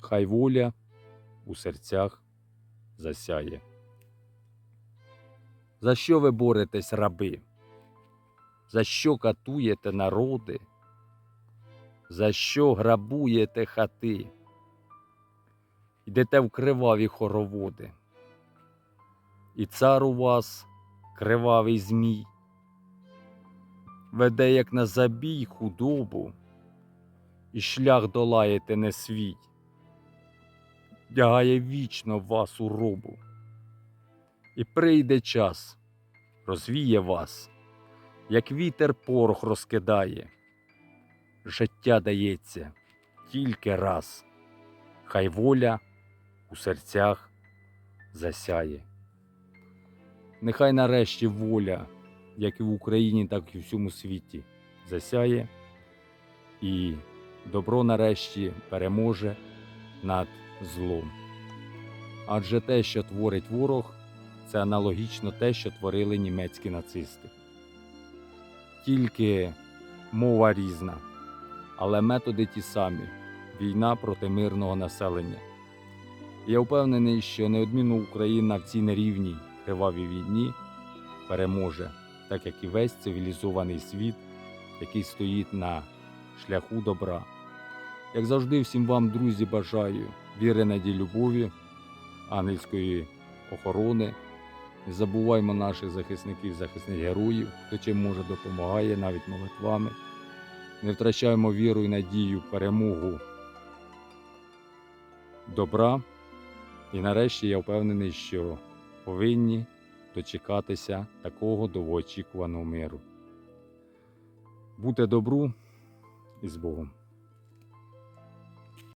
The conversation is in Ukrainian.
Хай воля у серцях засяє. За що ви боретесь, раби? За що катуєте народи? За що грабуєте хати? Йдете в криваві хороводи. І цар у вас кривавий змій, веде, як на забій худобу, і шлях долаєте не свій, дягає вічно вас у робу. І прийде час, розвіє вас, як вітер порох розкидає. Життя дається тільки раз, хай воля у серцях засяє. Нехай нарешті воля, як і в Україні, так і в всьому світі, засяє, і добро нарешті переможе над злом. Адже те, що творить ворог, це аналогічно те, що творили німецькі нацисти. Тільки мова різна, але методи ті самі війна проти мирного населення. Я впевнений, що неодмінно Україна в цій нерівній кривавій війні переможе, так як і весь цивілізований світ, який стоїть на шляху добра. Як завжди, всім вам, друзі, бажаю віри, надії, любові, ангельської охорони. Не забуваймо наших захисників, захисних героїв, хто чим може допомагає, навіть молитвами. Не втрачаємо віру і надію перемогу добра. І нарешті я впевнений, що повинні дочекатися такого довгоочікуваного миру. Бути добру і з Богом.